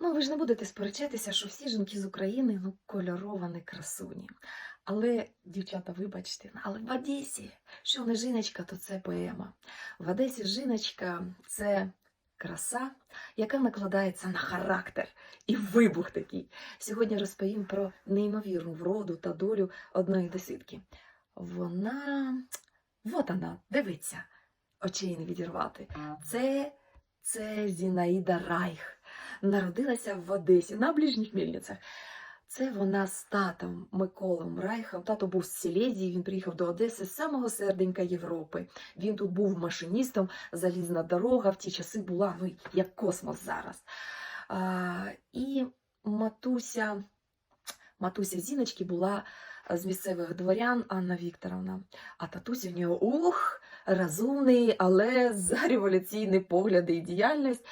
Ну, ви ж не будете сперечатися, що всі жінки з України ну, кольоровані красуні. Але, дівчата, вибачте, але в Одесі, що не жіночка, то це поема. В Одесі жіночка це краса, яка накладається на характер і вибух такий. Сьогодні розповім про неймовірну вроду та долю одної десятки. Вона, от вона, дивиться, очей не відірвати. Це, це Зінаїда Райх народилася в Одесі на ближніх мільницях. Це вона з татом Миколом Райхом. Тато був з Сілезії, він приїхав до Одеси з самого серденька Європи. Він тут був машиністом, залізна дорога в ті часи була ну, як космос зараз. А, і матуся, матуся Зіночки була з місцевих дворян Анна Вікторовна. А татусь в нього ух, розумний, але за революційні погляди і діяльність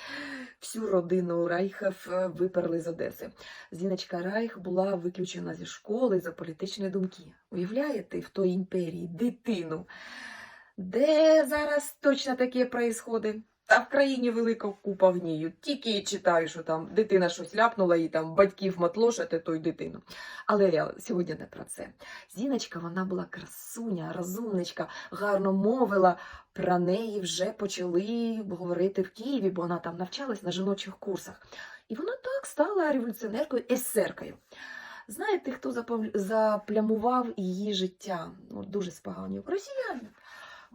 всю родину Райхів е, виперли з Одеси. Зіночка Райх була виключена зі школи за політичні думки. Уявляєте, в той імперії дитину. Де зараз точно таке происходить? Та в країні велика купа гнію. Тільки і читаю, що там дитина щось ляпнула і там батьків матлошити той дитину. Але я сьогодні не про це. Зіночка, вона була красуня, розумничка, гарно мовила. Про неї вже почали говорити в Києві, бо вона там навчалась на жіночих курсах. І вона так стала революціонеркою, есеркою. Знаєте, хто заплямував її життя? Ну, дуже споганів. Росіяни.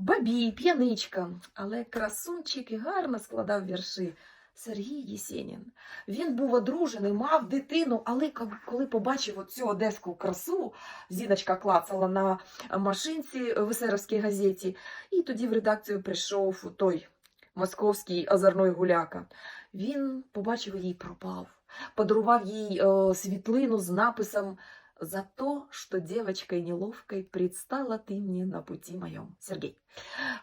Бабій, п'яничка, але красунчик і гарно складав вірші. Сергій Єсенін. Він був одружений, мав дитину, але коли побачив оцю одеську красу, зіночка клацала на машинці в есеровській газеті, і тоді в редакцію прийшов той московський озерной гуляка. Він побачив її, пропав, подарував їй е, світлину з написом «За то, що девочкой неловкой предстала ти мені на путі моєму. Сергій.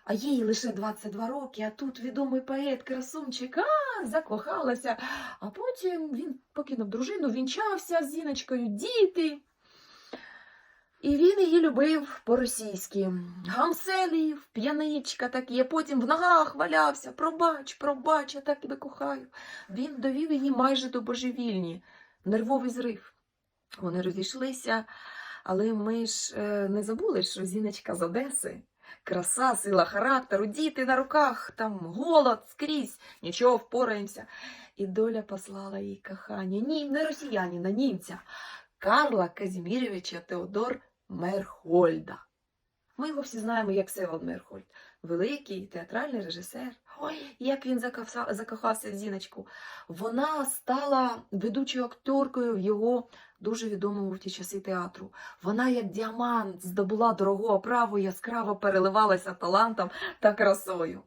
А їй лише 22 роки, а тут відомий поет, красунчик, а, закохалася. А потім він покинув дружину, вінчався з Зіночкою, діти. І він її любив по-російськи. Гамселів, п'яничка так є, потім в ногах валявся. Пробач, пробач, я так тебе кохаю. Він довів її майже до божевільні, нервовий зрив. Вони розійшлися, але ми ж е, не забули, що Зіночка з Одеси. Краса, сила характеру, діти на руках, там голод скрізь, нічого впораємося. І доля послала їй кохання. Ні, не росіянина, німця. Карла Казіміровича Теодор Мерхольда. Ми його всі знаємо як Всеволод Мерхольд. Великий театральний режисер. Ой, як він закохався в Зіночку. Вона стала ведучою акторкою в його дуже відомому в ті часи театру. Вона, як діамант, здобула дорогу оправу, яскраво переливалася талантом та красою.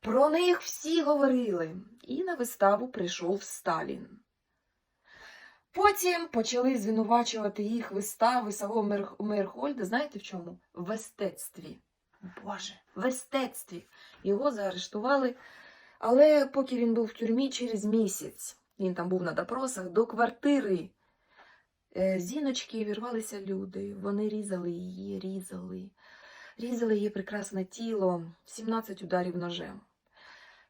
Про них всі говорили, і на виставу прийшов Сталін. Потім почали звинувачувати їх вистави самого Мер... Мерхольда. Знаєте в чому? В естетстві. Боже, в естетстві. Його заарештували, але поки він був в тюрмі через місяць, він там був на допросах, до квартири зіночки вірвалися люди. Вони різали її, різали, різали її прекрасне тіло, 17 ударів ножем.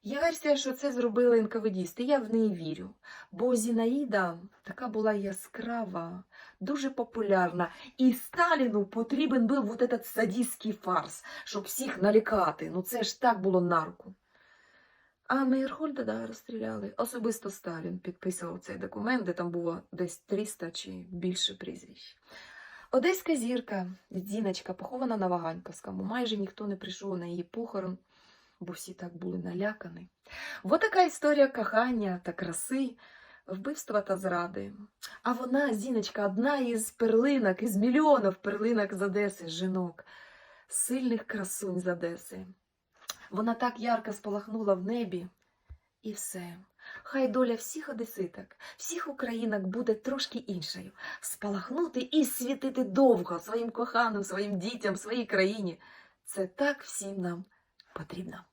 Є версія, що це зробили НКВДісти, я в неї вірю. Бо Зінаїда така була яскрава, дуже популярна. І Сталіну потрібен був вот этот садистський фарс, щоб всіх налякати. Ну це ж так було на руку. А Мейерхольда да, розстріляли. Особисто Сталін підписував цей документ, де там було десь 300 чи більше прізвищ. Одеська зірка, Зіночка, похована на Ваганьковському. Майже ніхто не прийшов на її похорон, бо всі так були налякані. Вот така історія кохання та краси, вбивства та зради. А вона, Зіночка, одна із перлинок, із мільйонів перлинок з Одеси, жінок, сильних красунь з Одеси. Вона так ярко спалахнула в небі, і все. Хай доля всіх одеситок, всіх українок буде трошки іншою. Спалахнути і світити довго своїм коханим, своїм дітям, своїй країні. Це так всім нам потрібно.